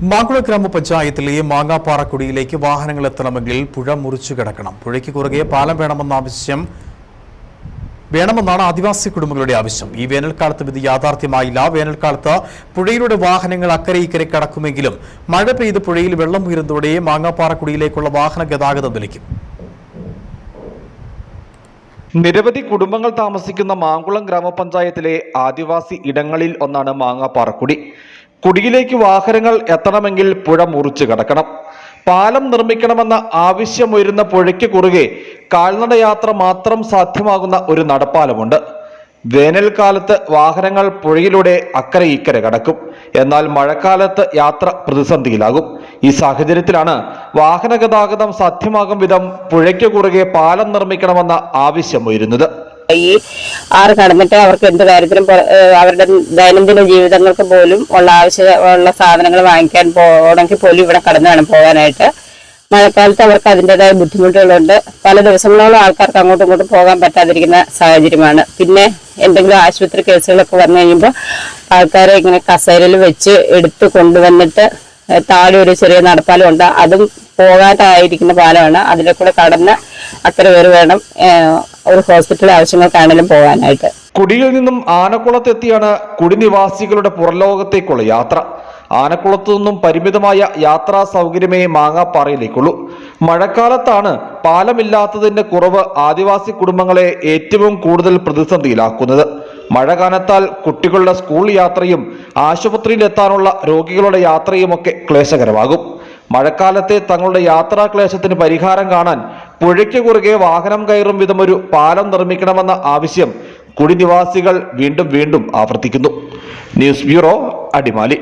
മാങ്കുള ഗ്രാമപഞ്ചായത്തിലെ മാങ്ങാപ്പാറക്കുടിയിലേക്ക് വാഹനങ്ങൾ എത്തണമെങ്കിൽ പുഴ മുറിച്ചു കിടക്കണം. പുഴയ്ക്ക് കുറുകെ പാലം വേണമെന്ന ആവശ്യം വേണമെന്നാണ് ആദിവാസി കുടുംബങ്ങളുടെ ആവശ്യം. ഈ വേനൽക്കാലത്തും ഇത് യാഥാർത്ഥ്യമായില്ല. വേനൽക്കാലത്ത് പുഴയിലൂടെ വാഹനങ്ങൾ അക്കരെ ഇക്കരെ കടക്കുമെങ്കിലും മഴ പെയ്ത് പുഴയിൽ വെള്ളം ഉയരുന്നതോടെ മാങ്ങാപ്പാറക്കുടിയിലേക്കുള്ള വാഹന ഗതാഗതം നിലയ്ക്കും നിരവധി കുടുംബങ്ങൾ താമസിക്കുന്ന മാങ്കുളം ഗ്രാമപഞ്ചായത്തിലെ ആദിവാസി ഇടങ്ങളിൽ ഒന്നാണ് മാങ്ങാപ്പാറക്കുടി. കുടിയിലേക്ക് വാഹനങ്ങൾ എത്തണമെങ്കിൽ പുഴ മുറിച്ചു കടക്കണം. പാലം നിർമ്മിക്കണമെന്ന ആവശ്യമുയരുന്ന പുഴയ്ക്ക് കുറുകെ കാൽനടയാത്ര മാത്രം സാധ്യമാകുന്ന ഒരു നടപ്പാലമുണ്ട്. വേനൽക്കാലത്ത് വാഹനങ്ങൾ പുഴയിലൂടെ അക്കരെ ഇക്കരെ കടക്കും. എന്നാൽ മഴക്കാലത്ത് യാത്ര പ്രതിസന്ധിയിലാകും. ഈ സാഹചര്യത്തിലാണ് വാഹന ഗതാഗതം സാധ്യമാകും വിധം പുഴയ്ക്ക് കുറുകെ പാലം നിർമ്മിക്കണമെന്ന ആവശ്യമുയരുന്നത്. ഈ ആറ് കടന്നിട്ട് അവർക്ക് എന്ത് കാര്യത്തിനും അവരുടെ ദൈനംദിന ജീവിതങ്ങൾക്ക് പോലും ഉള്ള ആവശ്യ ഉള്ള സാധനങ്ങൾ വാങ്ങിക്കാൻ പോകണമെങ്കിൽ പോലും ഇവിടെ കടന്നു വേണം പോകാനായിട്ട്. മഴക്കാലത്ത് അവർക്ക് അതിന്റെതായ ബുദ്ധിമുട്ടുകളുണ്ട്. പല ദിവസങ്ങളോളം ആൾക്കാർക്ക് അങ്ങോട്ടും ഇങ്ങോട്ടും പോകാൻ പറ്റാതിരിക്കുന്ന സാഹചര്യമാണ്. പിന്നെ എന്തെങ്കിലും ആശുപത്രി കേസുകളൊക്കെ വന്നു കഴിയുമ്പോൾ ആൾക്കാരെ ഇങ്ങനെ കസേരയിൽ വെച്ച് എടുത്ത് കൊണ്ടുവന്നിട്ട് താഴെ ഒരു ചെറിയ നടപ്പാലം ഉണ്ട്. അതും പോകാതായിരിക്കുന്ന പാലമാണ്. അതിലെ കൂടെ കടന്ന് അക്കരെ കയറി വേണം ഒരു ഹോസ്പിറ്റൽ ആവശ്യങ്ങൾക്കാണെങ്കിലും പോകാനായിട്ട്. കുടിയിൽ നിന്നും ആനക്കുളത്തെത്തിയാണ് കുടിനിവാസികളുടെ പുറലോകത്തേക്കുള്ള യാത്ര. ആനക്കുളത്തു നിന്നും പരിമിതമായ യാത്രാ സൗകര്യമേ മാങ്ങാപ്പാറയിലേക്കുള്ളൂ. മഴക്കാലത്താണ് പാലമില്ലാത്തതിന്റെ കുറവ് ആദിവാസി കുടുംബങ്ങളെ ഏറ്റവും കൂടുതൽ പ്രതിസന്ധിയിലാക്കുന്നത്. മഴ കാലത്താൽ കുട്ടികളുടെ സ്കൂൾ യാത്രയും ആശുപത്രിയിൽ എത്താനുള്ള രോഗികളുടെ യാത്രയുമൊക്കെ ക്ലേശകരമാകും. മഴക്കാലത്തെ തങ്ങളുടെ യാത്രാ ക്ലേശത്തിന് പരിഹാരം കാണാൻ പുഴയ്ക്ക് കുറുകെ വാഹനം കയറും വിധം ഒരു പാലം നിർമ്മിക്കണമെന്ന ആവശ്യം കുടിനിവാസികൾ വീണ്ടും വീണ്ടും ആവർത്തിക്കുന്നു. News bureau Adimali.